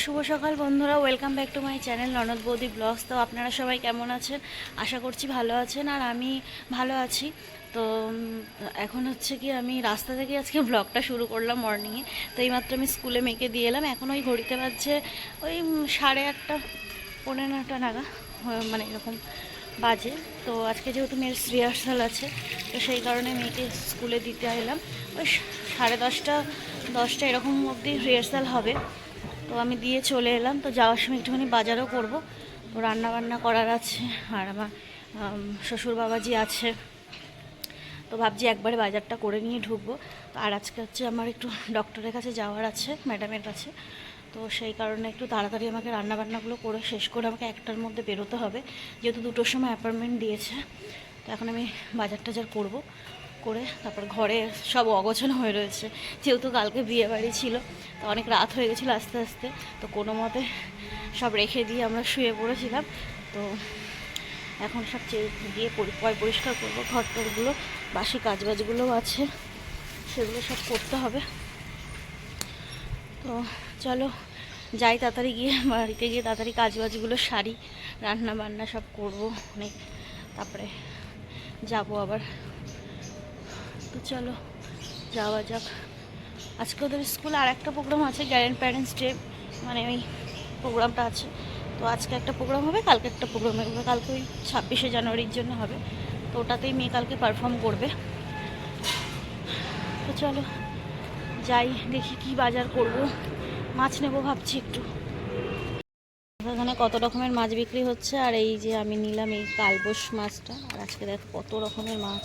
শুভ সকাল বন্ধুরা welcome back to my channel ননদ বৌদি ব্লগস তো আপনারা সবাই কেমন আছেন? আশা করছি ভালো আছেন, আর আমি ভালো আছি। তো এখন হচ্ছে কি আমি রাস্তা থেকে আজকে ব্লগটা শুরু করলাম মর্নিংয়ে তো এইমাত্র আমি স্কুলে মেয়েকে দিয়ে এলাম। এখন ওই ঘড়িতে বাজছে ওই সাড়ে আটটা পনেরো নটা নাগা মানে এরকম বাজে। তো আজকে যেহেতু মেয়ের রিহার্সাল আছে, তো সেই কারণে মেয়েকে স্কুলে দিতে এলাম। ওই সাড়ে দশটা দশটা এরকম অবধি রিহার্সাল হবে। তো আমি দিয়ে চলে এলাম। তো যাওয়ার সময় একটুখানি বাজারও করব। তো রান্না বান্না করার আছে, আর আমার শ্বশুর বাবাজি আছে। তো ভাবছি একবারে বাজারটা করে নিয়ে ঢুকবো। আর আজকে হচ্ছে আমার একটু ডক্টরের কাছে যাওয়ার আছে, ম্যাডামের কাছে। তো সেই কারণে একটু তাড়াতাড়ি আমাকে রান্নাবান্নাগুলো করে শেষ করে আমাকে একটার মধ্যে বেরোতে হবে। যেহেতু দুটোর সময় অ্যাপয়েন্টমেন্ট দিয়েছে, তো এখন আমি বাজার টাজার করব। করে তারপর ঘরে সব অগোছানো হয়ে রয়েছে। যেহেতু কালকে বিয়ে বাড়ি ছিল, তো অনেক রাত হয়ে গেছিল আস্তে আস্তে। তো কোনো মতে সব রেখে দিয়ে আমরা শুয়ে পড়েছিলাম। তো এখন সব চেয়ে পরি- পয় পরিষ্কার করব। ঘর টরগুলো বাসি কাজবাজগুলোও আছে। সেগুলো সব করতে হবে। তো চলো, যাই তাড়াতাড়ি গিয়ে বাড়িতে গিয়ে তাড়াতাড়ি কাজবাজগুলো সারি। রান্না বান্না সব করব অনেক। তারপরে যাব আবার তো চলো, যাওয়া যাক। আজকে ওদের স্কুলে আর একটা প্রোগ্রাম আছে গ্যারেন্ট প্যারেন্টস ডে মানে ওই প্রোগ্রামটা আছে। তো আজকে একটা প্রোগ্রাম হবে, কালকে একটা প্রোগ্রাম হবে, কালকে ওই ছাব্বিশে জানুয়ারির জন্য হবে। তো ওটাতেই মেয়ে কালকে পারফর্ম করবে। তো চলো, যাই, দেখি কি বাজার করব। মাছ নেব ভাবছি একটু। এখানে কত রকমের মাছ বিক্রি হচ্ছে, আর এই যে আমি নিলাম এই কালবোস মাছটা। আর আজকে দেখ কত রকমের মাছ।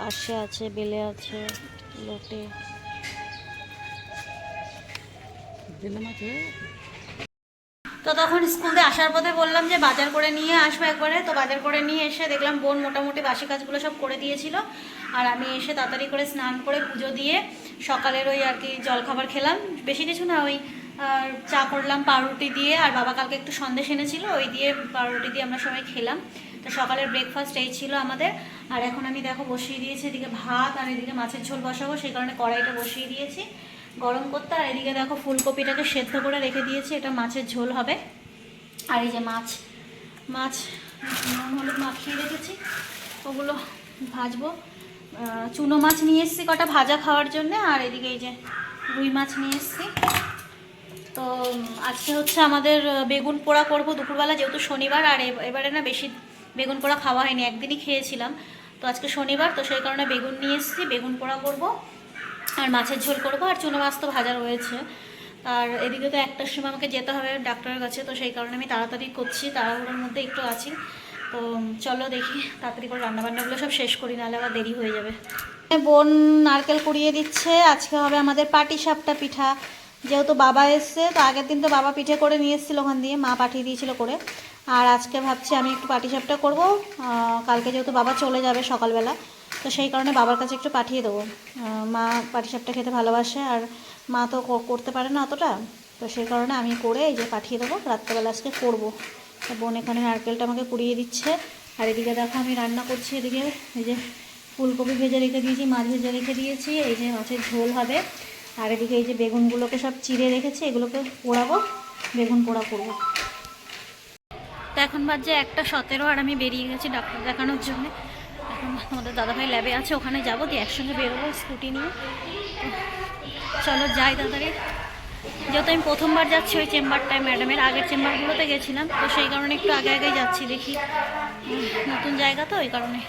পার্শে আছে বেলে আছে লোটে। তো তখন স্কুল থেকে আসার পথে বললাম যে বাজার করে নিয়ে আসব একবারে। তো বাজার করে নিয়ে এসে দেখলাম বোন মোটামুটি বাসি কাজগুলো সব করে দিয়েছিল। আর আমি এসে তাড়াতাড়ি করে স্নান করে পুজো দিয়ে সকালের ওই আর কি জলখাবার খেলাম। বেশি কিছু না ওই চা করলাম পাউরুটি দিয়ে, আর বাবা কালকে একটু সন্দেশ এনেছিল, ওই দিয়ে পাউরুটি দিয়ে আমরা সবাই খেলাম। তো সকালের ব্রেকফাস্ট এই ছিল আমাদের। আর এখন আমি দেখো বসিয়ে দিয়েছি এদিকে ভাত, আর এদিকে মাছের ঝোল বসাবো, সেই কারণে কড়াইটা বসিয়ে দিয়েছি। গরম করতে, আর এদিকে দেখো ফুলকপিটাকে সেদ্ধ করে রেখে দিয়েছি, এটা মাছের ঝোল হবে। আর এই যে মাছ মাছ, নুন, হলুদ মাখিয়ে রেখেছি, ওগুলো ভাজবো। চুনো মাছ নিয়ে এসেছি কটা ভাজা খাওয়ার জন্য, আর এদিকে এই যে রুই মাছ নিয়ে এসেছি। তো আজকে হচ্ছে আমাদের বেগুন পোড়া করব দুপুরবেলা, যেহেতু শনিবার, আর এব- এবারে না বেশি বেগুন পোড়া খাওয়া হয়নি, একদিনই খেয়েছিলাম। তো আজকে শনিবার, তো সেই কারণে বেগুন নিয়ে এসেছি, বেগুন পোড়া করব, আর মাছের ঝোল করব, আর চুনো মাছ তো ভাজা রয়েছে। আর এদিকে তো একটার সময় আমাকে যেতে হবে ডাক্তারের কাছে, তো সেই কারণে আমি তাড়াতাড়ি করছি, তাড়াহুড়োর মধ্যে একটু আছি। তো চলো দেখি, তাড়াতাড়ি করে রান্নাবান্নাগুলো সব শেষ করি, নাহলে আবার দেরি হয়ে যাবে। বোন নারকেল কুড়িয়ে দিচ্ছে, আজকে হবে আমাদের পাটি সাপটা পিঠা। যেহেতু বাবা এসছে, তো আগের দিন তো বাবা পিঠে করে নিয়ে এসেছিল ওখান দিয়ে, মা পাঠিয়ে দিয়েছিল করে। আর আজকে ভাবছি আমি একটু পাটি সাপটা করব। কালকে যেহেতু বাবা চলে যাবে সকালবেলা, তো সেই কারণে বাবার কাছে একটু পাঠিয়ে দেবো। মা পাটি সাপটা খেতে ভালোবাসে আর মা তো করতে পারে না অতটা, তো সেই কারণে আমি করে এই যে পাঠিয়ে দেবো, রাত্রেবেলা আজকে করব। বোন এখানে নারকেলটা আমাকে কুড়িয়ে দিচ্ছে। আর এদিকে দেখো আমি রান্না করছি, এদিকে এই যে ফুলকপি ভেজে রেখে দিয়েছি, মাছ ভেজে রেখে দিয়েছি, এই যে মাছের ঝোল হবে। আর এদিকে এই যে বেগুনগুলোকে সব চিড়ে রেখেছে, এগুলোকে পোড়াবো, বেগুন পোড়া করব। তো এখন বাজে একটা সতেরো আর আমি বেরিয়ে গেছি ডাক্তার দেখানোর জন্য। এখন আমাদের দাদাভাই ল্যাবে আছে, ওখানে যাব, দিয়ে একসঙ্গে বেরোবো স্কুটি নিয়ে। চলো যাই তাড়াতাড়ি। যেহেতু আমি প্রথমবার যাচ্ছি ওই চেম্বারটায় ম্যাডামের আগের চেম্বারগুলোতে গেছিলাম, তো সেই কারণে একটু আগে আগে যাচ্ছি দেখি। নতুন জায়গা তো, ওই কারণে।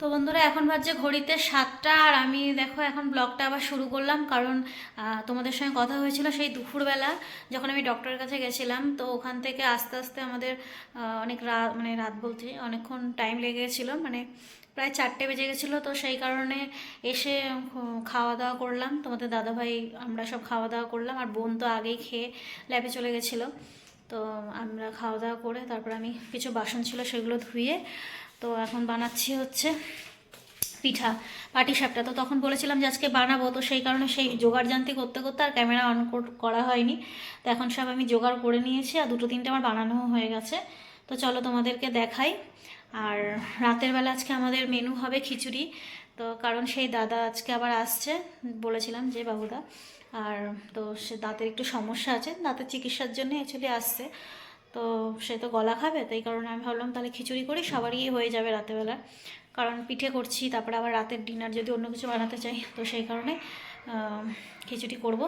তো বন্ধুরা, এখন ভাবছে ঘড়িতে সাতটা আর আমি দেখো এখন ব্লগটা আবার শুরু করলাম কারণ তোমাদের সঙ্গে কথা হয়েছিল সেই দুপুরবেলা যখন আমি ডক্টরের কাছে গেছিলাম। তো ওখান থেকে আস্তে আস্তে আমাদের অনেক রাত মানে রাত বলতে অনেকক্ষণ টাইম লেগে গেছিল। মানে প্রায় চারটে বেজে গেছিল। তো সেই কারণে এসে খাওয়া দাওয়া করলাম। তোমাদের দাদাভাই, আমরা সব খাওয়া দাওয়া করলাম। আর বোন তো আগেই খেয়ে ল্যাবে চলে গেছিল। তো আমরা খাওয়া দাওয়া করে তারপর আমি কিছু বাসন ছিল সেগুলো ধুয়ে তো এখন বানাচ্ছি হচ্ছে পিঠা, পাটি পাটিসাপটা তো তখন বলেছিলাম যে আজকে বানাবো, তো সেই কারণে সেই জোগাড় জানতি করতে করতে আর ক্যামেরা অন করা হয়নি। তো এখন সব আমি জোগাড় করে নিয়েছি আর দুটো তিনটে আমার বানানো হয়ে গেছে। তো চলো তোমাদেরকে দেখাই। আর রাতের বেলা আজকে আমাদের মেনু হবে খিচুড়ি। তো কারণ সেই দাদা আজকে আবার আসছে, বলেছিলাম যে বাবুদা। আর তো সে দাঁতের একটু সমস্যা আছে, দাঁতের চিকিৎসার জন্য অ্যাকচুয়ালি আসছে। তো সে তো গলা খাবে, তাই কারণে আমি ভাবলাম তাহলে খিচুড়ি করি, সবারই হয়ে যাবে রাতেবেলা। কারণ পিঠে করছি, তারপরে আবার রাতের ডিনার যদি অন্য কিছু বানাতে চাই, তো সেই কারণে খিচুড়ি করব।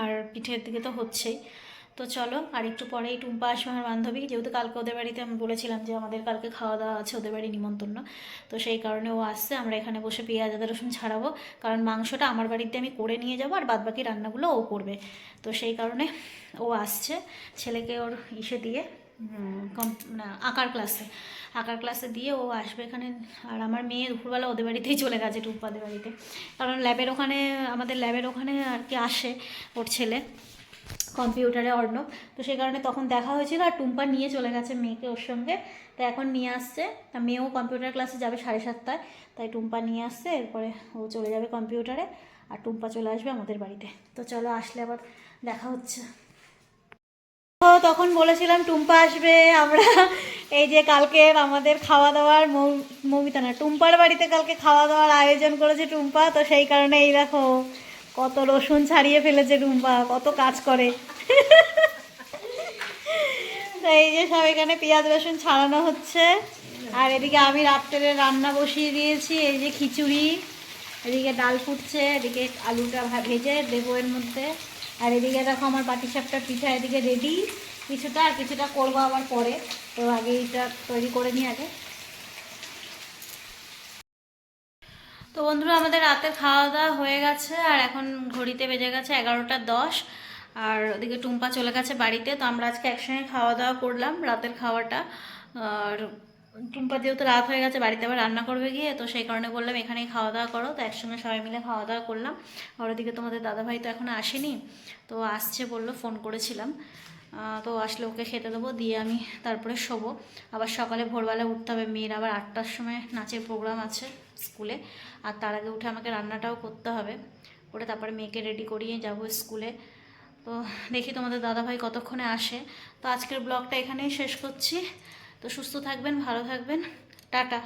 আর পিঠের দিকে তো হচ্ছেই। তো চলো, আর একটু পরেই টুম্পা আসবে আমার বান্ধবী। যেহেতু কালকে ওদের বাড়িতে আমি বলেছিলাম যে আমাদের কালকে খাওয়া দাওয়া আছে, ওদের বাড়ি নিমন্ত্রণ। তো সেই কারণে ও আসছে, আমরা এখানে বসে পেঁয়াজ, আদা, রসুন ছাড়াবো। কারণ মাংসটা আমার বাড়িতে আমি করে নিয়ে যাব, আর বাদবাকি রান্নাগুলো ও করবে। তো সেই কারণে ও আসছে ছেলেকে ওর ইসে দিয়ে কম- আঁকার ক্লাসে। আঁকার ক্লাসে দিয়ে ও আসবে এখানে, আর আমার মেয়ে দুপুরবেলা ওদের বাড়িতেই চলে গেছে, টুম্পাদের বাড়িতে। কারণ ল্যাবের ওখানে, আমাদের ল্যাবের ওখানে আর কি আসে ওর ছেলে। কম্পিউটারে অর্ণব। তো সেই কারণে তখন দেখা হয়েছিল আর টুম্পা নিয়ে চলে গেছে মেয়েকে ওর সঙ্গে। তো এখন নিয়ে আসছে। তা মেয়েও কম্পিউটার ক্লাসে যাবে সাড়ে সাতটায়। তাই টুম্পা নিয়ে আসছে, এরপরে ও চলে যাবে কম্পিউটারে আর টুম্পা চলে আসবে আমাদের বাড়িতে। তো চলো আসলে আবার দেখা হচ্ছে। তখন বলেছিলাম, টুম্পা আসবে, আমরা এই যে কালকে আমাদের খাওয়া দাওয়ার মৌমিতা না, টুম্পার বাড়িতে কালকে খাওয়া দাওয়ার আয়োজন করেছে টুম্পা। তো সেই কারণে এই দেখো কত রসুন ছাড়িয়ে ফেলেছে টুম্পা কত কাজ করে। তো এই যে সব এখানে পেঁয়াজ রসুন ছাড়ানো হচ্ছে। আর এদিকে আমি রাত্রে রান্না বসিয়ে দিয়েছি, এই যে খিচুড়ি, এদিকে ডাল ফুটছে, এদিকে আলুটা ভেজে দেবো এর মধ্যে। আর এদিকে দেখো আমার পাটিসাপটা পিঠা এদিকে রেডি কিছুটা আর কিছুটা করব আবার পরে। তো আগে এটা তৈরি করে নিই আগে। তো বন্ধুরা, আমাদের রাতের খাওয়া দাওয়া হয়ে গেছে আর এখন ঘড়িতে বেজে গেছে এগারোটা দশ আর ওদিকে টুম্পা চলে গেছে বাড়িতে। তো আমরা আজকে একসঙ্গে খাওয়া দাওয়া করলাম রাতের খাওয়াটা। আর টুম্পা যেহেতু রাত হয়ে গেছে, বাড়িতে আবার রান্না করবে গিয়ে, তো সেই কারণে বললাম এখানেই খাওয়া দাওয়া করো। তো একসঙ্গে সবাই মিলে খাওয়া দাওয়া করলাম। আর ওদিকে তোমাদের দাদাভাই তো এখনও আসেনি, তো আসছে বলল, ফোন করেছিলাম। তো আসলে ওকে খেতে দেবো, দিয়ে আমি তারপরে শোবো। আবার সকালে ভোরবেলা উঠতে হবে, মেয়ের আবার আটটার সময় নাচের প্রোগ্রাম আছে। স্কুলে। আর তার আগে উঠে আমাকে রান্নাটাও করতে হবে। করে তারপরে মেয়েকে রেডি করিয়ে যাব স্কুলে। তো দেখি তোমাদের দাদাভাই কতক্ষণে আসে। তো আজকের ব্লগটা এখানেই শেষ করছি। তো সুস্থ থাকবেন, ভালো থাকবেন। টাটা।